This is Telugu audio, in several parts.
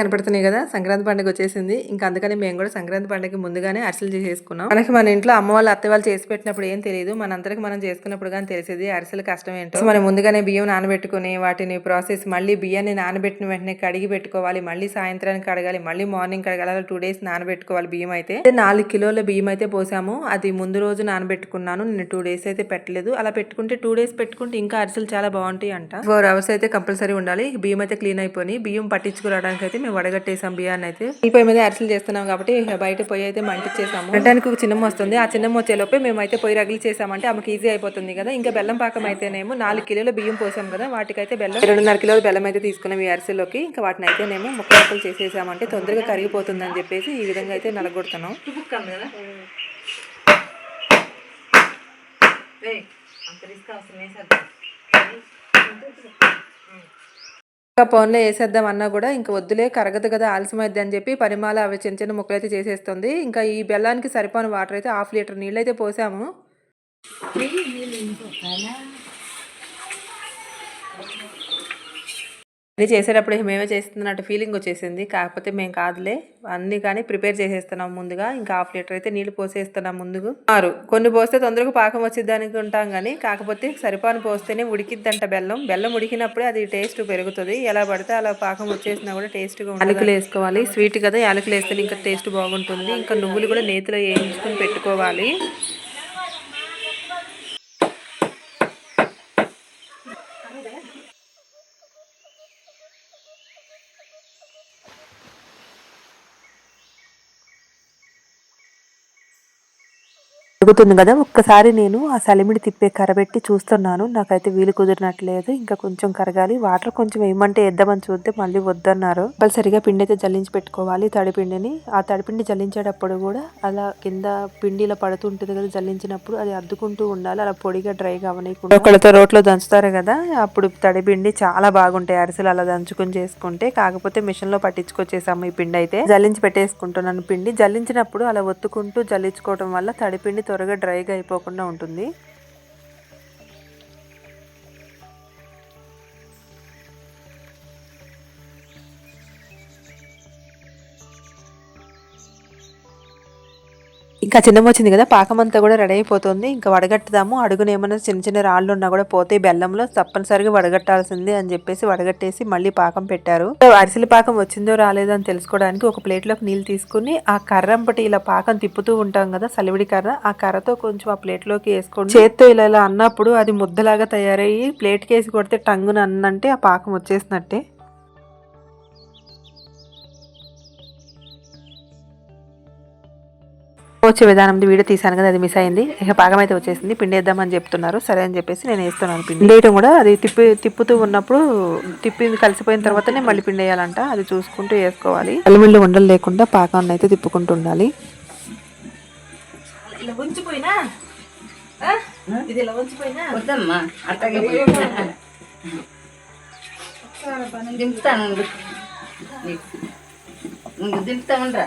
కనపడుతున్నాయి కదా సంక్రాంతి పండుగ వచ్చేసింది. ఇంకా అందుకని మేము కూడా సంక్రాంతి పండుగకి ముందుగానే అరిసెలు చేసేసుకున్నాం. మనకి మన ఇంట్లో అమ్మ వాళ్ళు అత్త వాళ్ళు చేసి పెట్టినప్పుడు ఏం తెలియదు మనందరికి మనం చేసుకున్నప్పుడు కానీ తెలిసేది అరిసెలు కష్టం ఏంటో. మనం ముందుగానే బియ్యం నానబెట్టుకుని వాటిని ప్రాసెస్ మళ్ళీ బియ్యాన్ని నానబెట్టిన వెంటనే కడిగి పెట్టుకోవాలి. మళ్ళీ సాయంత్రానికి కడగాలి. మళ్ళీ మార్నింగ్ కడగాలి. అలా టూ డేస్ నానబెట్టుకోవాలి బియ్యం అయితే. అయితే నాలుగు కిలోల బియ్యం అయితే పోసాము. అది ముందు రోజు నానబెట్టుకున్నాను. నేను టూ డేస్ అయితే పెట్టలేదు. అలా పెట్టుకుంటే టూ డేస్ పెట్టుకుంటే ఇంకా అరిసెలు చాలా బాగుంటాయి అంట ఫోర్ అవర్స్ అయితే కంపల్సరీ ఉండాలి. బియ్యం అయితే క్లీన్ అయిపోయి బియ్యం పట్టించుకురావడానికి అయితే మేము వడగట్టేసాం బియ్యాన్ని అయితే. ఈ పొయ్యి మీద అరిసెలు చేస్తున్నాం కాబట్టి బయట పొయ్యి అయితే మంటిచ్చేసాము రెండానికి ఒక చిన్నమ్మ వస్తుంది ఆ చిన్నమ్మ వచ్చేలోపే మేము అయితే పొయ్యి రగిలి చేసామంటే ఆమెకి ఈజీ అయిపోతుంది కదా. ఇంకా బెల్లం పాకం అయితేనేమో నాలుగు కిలోల బియ్యం పోసాం కదా. వాటికైతే బెల్లం రెండున్నర కిలోల బెల్లం అయితే తీసుకున్నాం ఈ అరిసెలోకి ఇంకా వాటిని అయితేనేమో ముక్కలు ముక్కలు చేసేసామంటే తొందరగా కరిగిపోతుంది అని చెప్పేసి ఈ విధంగా అయితే నలగొడుతున్నాం. ఇంకా పౌన్లో వేసేద్దాం అన్నా కూడా ఇంకా వద్దులే కరగదు కదా ఆలస్యమైద్ది అని చెప్పి పరిమాల అవి చిన్న చిన్న ముక్కలు అయితే చేసేస్తుంది. ఇంకా ఈ బెల్లానికి సరిపోని వాటర్ అయితే హాఫ్ లీటర్ నీళ్ళు అయితే పోసాము అన్నీ చేసేటప్పుడు మేమే చేస్తున్నట్టు ఫీలింగ్ వచ్చేసింది. కాకపోతే మేము కాదులే అన్నీ కానీ ప్రిపేర్ చేసేస్తున్నాం ముందుగా. ఇంకా హాఫ్ లీటర్ అయితే నీళ్ళు పోసేస్తున్నాం ముందుకు. ఆరు. కొన్ని పోస్తే తొందరగా పాకం వచ్చింది అనుకుంటాం కానీ కాకపోతే సరిపాను పోస్తేనే ఉడికిద్దంట బెల్లం. బెల్లం ఉడికినప్పుడే అది టేస్ట్ పెరుగుతుంది. ఎలా పడితే అలా పాకం వచ్చేసినా కూడా టేస్ట్గా యాలకులు వేసుకోవాలి. స్వీట్ కదా యాలకులు వేస్తే ఇంకా టేస్ట్ బాగుంటుంది. ఇంకా నువ్వులు కూడా నేతిలో వేయించుకుని పెట్టుకోవాలి. జరుగుతుంది కదా ఒక్కసారి నేను ఆ సలిమిడి తిప్పే కరబెట్టి చూస్తున్నాను. నాకైతే వీలు కుదిరినట్లేదు. ఇంకా కొంచెం కరగాలి. వాటర్ కొంచెం వేయమంటే వేద్దామని చూస్తే మళ్ళీ వద్దన్నారు. కంపల్సరిగా పిండి అయితే జల్లించి పెట్టుకోవాలి. తడిపిండిని. ఆ తడిపిండి జల్లించేటప్పుడు కూడా అలా కింద పిండి ఇలా పడుతుంటుంది కదా జల్లించినప్పుడు అది అద్దుకుంటూ ఉండాలి. అలా పొడిగా డ్రైగా అవనీయకుండా ఒకళ్ళతో రోట్లో దంచుతారు కదా అప్పుడు తడిపిండి చాలా బాగుంటాయి. అరిసెలు అలా దంచుకుని చేసుకుంటే. కాకపోతే మిషన్లో పట్టించుకొచ్చేసాము ఈ పిండి అయితే జల్లించి పెట్టేసుకుంటున్నాను పిండి. జల్లించినప్పుడు అలా ఒత్తుకుంటూ జల్లించుకోవడం వల్ల తడిపిండి త్వరగా డ్రైగా అయిపోకుండా ఉంటుంది. ఇంకా చిన్నమ్మ వచ్చింది కదా పాకం అంతా కూడా రెడీ అయిపోతుంది. ఇంకా వడగట్టుదాము. అడుగున ఏమైనా చిన్న చిన్న రాళ్ళు ఉన్నా కూడా పోతే బెల్లంలో. తప్పనిసరిగా వడగట్టాల్సింది అని చెప్పేసి వడగట్టేసి మళ్ళీ పాకం పెట్టారు. అరిసెల పాకం వచ్చిందో రాలేదో అని తెలుసుకోవడానికి ఒక ప్లేట్లోకి నీళ్ళు తీసుకుని ఆ కర్రంపటి ఇలా పాకం తిప్పుతూ ఉంటాం కదా సలివిడి కర్ర. ఆ కర్రతో కొంచెం ఆ ప్లేట్లోకి వేసుకోండి. చేత్తో ఇలా ఇలా అన్నప్పుడు అది ముద్దలాగా తయారయ్యి ప్లేట్ వేసి కొడితే టంగున అన్నంటే ఆ పాకం వచ్చేసినట్టే. వచ్చే విధానం వీడియో తీసాను కదా అది మిస్ అయింది. ఇక పాకం అయితే వచ్చేసింది. పిండి వేద్దామని చెప్తున్నారు. సరే అని చెప్పేసి నేను వేస్తున్నాను పిండి. వేయటం కూడా అది తిప్పి తిప్పుతూ ఉన్నప్పుడు తిప్పి కలిసిపోయిన తర్వాతనే మళ్ళీ పిండి వేయాలంట. అది చూసుకుంటూ వేసుకోవాలి. అల్లుమిళ్ళు ఉండలు లేకుండా పాకాన్ని అయితే తిప్పుకుంటూ ఉండాలి. ఇలా ఉంచిపోయినా? ఇది ఇలా ఉంచిపోయినా? వద్దమ్మా అట్టగే దింపుతాను దింపుతా ఉండరా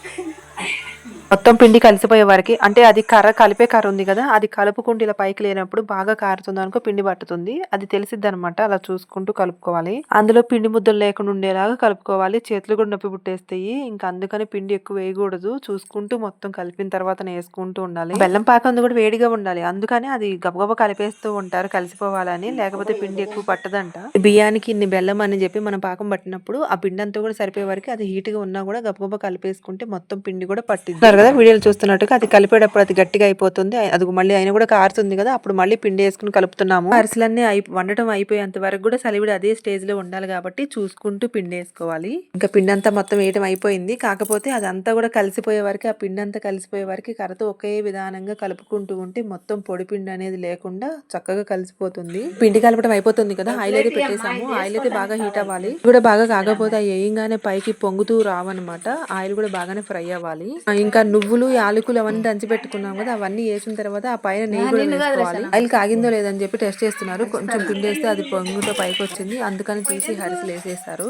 మొత్తం పిండి కలిసిపోయే వరకు అంటే అది కర్ర కలిపే కర్ర ఉంది కదా అది కలుపుకుంటూ ఇలా పైకి లేనప్పుడు బాగా కారుతుంది అనుకో పిండి పట్టుతుంది. అది తెలిసిద్ది అనమాట అలా చూసుకుంటూ కలుపుకోవాలి. అందులో పిండి ముద్దలు లేకుండా ఉండేలాగా కలుపుకోవాలి. చేతులు కూడా నొప్పి పుట్టేస్తాయి. ఇంకా అందుకని పిండి ఎక్కువ వేయకూడదు. చూసుకుంటూ మొత్తం కలిపిన తర్వాత వేసుకుంటూ ఉండాలి. బెల్లం పాకం కూడా వేడిగా ఉండాలి. అందుకని అది గబగబ కలిపేస్తూ ఉంటారు కలిసిపోవాలని. లేకపోతే పిండి ఎక్కువ పట్టదంట. బియ్యానికి ఇన్ని బెల్లం అని చెప్పి మనం పాకం పట్టినప్పుడు ఆ పిండి అంతా కూడా సరిపోయే వరకు అది హీట్గా ఉన్నా కూడా గబగబ కలిపేసుకుంటే మొత్తం పిండి కూడా పట్టింది కదా వీడియోలు చూస్తున్నట్టుగా అది కలిపేటప్పుడు అది గట్టిగా అయిపోతుంది. అది మళ్ళీ అయినా కూడా కారుతుంది కదా అప్పుడు మళ్ళీ పిండి వేసుకుని కలుపుతున్నాము. అరిసెలన్నీ అయి వండటం అయిపోయేంత వరకు కూడా సలివిడి అదే స్టేజ్లో ఉండాలి కాబట్టి చూసుకుంటూ పిండి వేసుకోవాలి. ఇంకా పిండి అంతా మొత్తం వేయటం అయిపోయింది. కాకపోతే అదంతా కూడా కలిసిపోయే వరకు ఆ పిండి అంతా కలిసిపోయే వరకు కర్రతో ఒకే విధానంగా కలుపుకుంటూ ఉంటే మొత్తం పొడి పిండి అనేది లేకుండా చక్కగా కలిసిపోతుంది. పిండి కలపడం అయిపోతుంది కదా ఆయిల్ అయితే పెట్టేసాము. ఆయిల్ అయితే బాగా హీట్ అవ్వాలి. ఇది కూడా బాగా కాకపోతే వేయంగానే పైకి పొంగుతూ రావన్నమాట. ఆయిల్ కూడా బాగానే ఫ్రై అవ్వాలి. ఇంకా నువ్వులు యాలకులు అవన్నీ దంచి పెట్టుకున్నాం కదా అవన్నీ వేసిన తర్వాత ఆ పైన నెయ్యి కూడా వేసుకోవాలి. ఆయిల్ కాగిందో లేదని చెప్పి టెస్ట్ చేస్తున్నారు. కొంచెం పిండి వేస్తే అది పొంగుతో పైకి వచ్చింది అందుకని తీసి హరిసెలు వేసేస్తారు.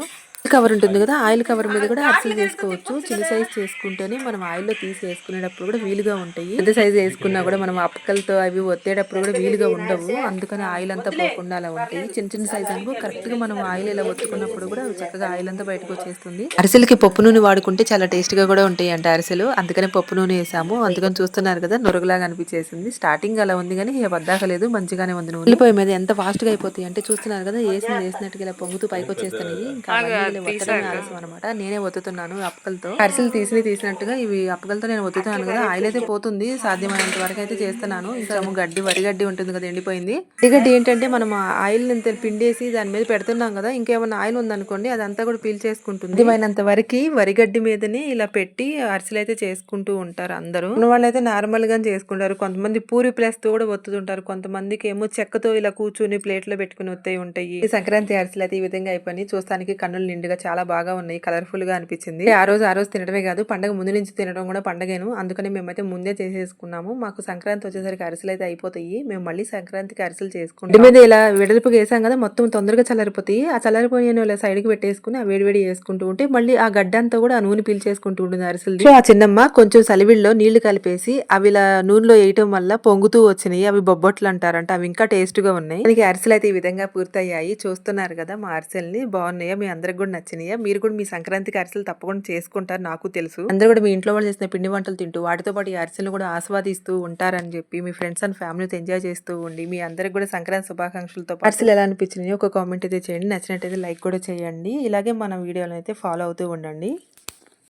కవర్ ఉంటుంది కదా ఆయిల్ కవర్ మీద కూడా అరిసెలు చేసుకోవచ్చు చిన్న సైజ్ చేసుకుంటేనే మనం ఆయిల్లో తీసి వేసుకునేటప్పుడు కూడా వీలుగా ఉంటాయి. పెద్ద సైజ్ వేసుకున్నా కూడా మనం అప్పకలతో అవి ఒత్తేటప్పుడు కూడా వీలుగా ఉండవు. అందుకని ఆయిల్ అంతా పోకుండా అలా ఉంటాయి. చిన్న చిన్న సైజ్ అనుకో కరెక్ట్గా మనం ఆయిల్ ఇలా ఒత్తుకున్నప్పుడు కూడా చక్కగా ఆయిల్ అంతా బయటకు వచ్చేస్తుంది. అరిసెలకి పప్పు నూనె వాడుకుంటే చాలా టేస్ట్గా కూడా ఉంటాయి అంట అరిసెలు. అందుకని పప్పు నూనె వేసాము. అందుకని చూస్తున్నారు కదా నొరుగులాగా అనిపించేసింది. స్టార్టింగ్ అలా ఉంది కానీ ఇక వద్దాకలేదు. మంచిగానే ఉంది నూనె. ఉల్లిపాయ మీద ఎంత ఫాస్ట్గా అయిపోతాయి అంటే చూస్తున్నారు కదా వేసిన వేసినట్టుగా ఇలా పొంగుతూ పైకి వచ్చేస్తున్నాయి. ఇంకా ఆలస్యం అనమాట నేనే ఒత్తుతున్నాను అప్పకలతో. అరిసెలు తీసి తీసినట్టుగా ఇవి అప్పకలతో నేను ఒత్తుతున్నాను కదా. ఆయిల్ అయితే పోతుంది సాధ్యమైనంత వరకు అయితే చేస్తున్నాను. ఇంకా గడ్డి వరి గడ్డి ఉంటుంది కదా ఎండిపోయింది. వరి గడ్డి ఏంటంటే మనం ఆయిల్ ఇంత పిండేసి దాని మీద పెడుతున్నాం కదా ఇంకేమైనా ఆయిల్ ఉందనుకోండి అదంతా కూడా పీల్ చేసుకుంటుంది. సాధ్యమైనంత వరకు వరిగడ్డి మీదనే ఇలా పెట్టి అరిసెలు అయితే చేసుకుంటూ ఉంటారు అందరూ. ఉన్న వాళ్ళైతే నార్మల్గా చేసుకుంటారు. కొంతమంది పూరి ప్లస్తో కూడా ఒత్తుతుంటారు. కొంతమందికి ఏమో చెక్కతో ఇలా కూర్చుని ప్లేట్లో పెట్టుకుని ఒత్తాయి ఉంటాయి. సంక్రాంతి అరిసెలు అయితే ఈ విధంగా అయిపోయి చూస్తానికి కన్నులు నిండుగా చాలా బాగా ఉన్నాయి. కలర్ఫుల్గా అనిపించింది. ఆ రోజు ఆ రోజు తినడమే కాదు పండగ ముందు నుంచి తినడం కూడా పండగేను. అందుకని మేమైతే ముందే చేసేసుకున్నాము. మాకు సంక్రాంతి వచ్చేసరికి అరిసెలు అయితే అయిపోతాయి. మేము మళ్ళీ సంక్రాంతికి అరిసెలు చేసుకుంటాం. మీద ఇలా వెడల్పుగా వేసాం కదా మొత్తం తొందరగా చల్లారిపోతాయి. ఆ చల్లారిపోయిన ఇలా సైడ్కి పెట్టేసుకుని ఆ వేడి వేడి చేసుకుంటూ ఉంటే మళ్ళీ ఆ గడ్డంతా కూడా ఆ నూనె పీల్చేసుకుంటూ ఉంటుంది అరిసెలు ఆ చిన్నమ్మ కొంచెం సలివిడిలో నీళ్ళు కలిపేసి అవి ఇలా నూనెలో వేయటం వల్ల పొంగుతూ వచ్చినాయి. అవి బొబ్బట్లు అంటారంట. అవి ఇంకా టేస్ట్గా ఉన్నాయి. మనకి అరిసెలు అయితే ఈ విధంగా పూర్తయ్యాయి. చూస్తున్నారు కదా మా అరిసెల్ని. బాగున్నాయా? మీ అందరికి కూడా నచ్చినాయా? మీరు కూడా మీ సంక్రాంతికి అరిసెలు తప్పకుండా చేసుకుంటారు నాకు తెలుసు. అందరూ కూడా మీ ఇంట్లో వాళ్ళు చేసిన పిండి వంటలు తింటూ వాటితో పాటు ఈ అరిసెలు కూడా ఆస్వాదిస్తూ ఉంటారని చెప్పి మీ ఫ్రెండ్స్ అండ్ ఫ్యామిలీతో ఎంజాయ్ చేస్తూ ఉండి మీ అందరికి కూడా సంక్రాంతి శుభాకాంక్షలతో అరిసెలు ఎలా అనిపించినాయో ఒక కామెంట్ అయితే చేయండి. నచ్చినట్టయితే లైక్ కూడా చేయండి. ఇలాగే మన వీడియోలను అయితే ఫాలో అవుతూ ఉండండి.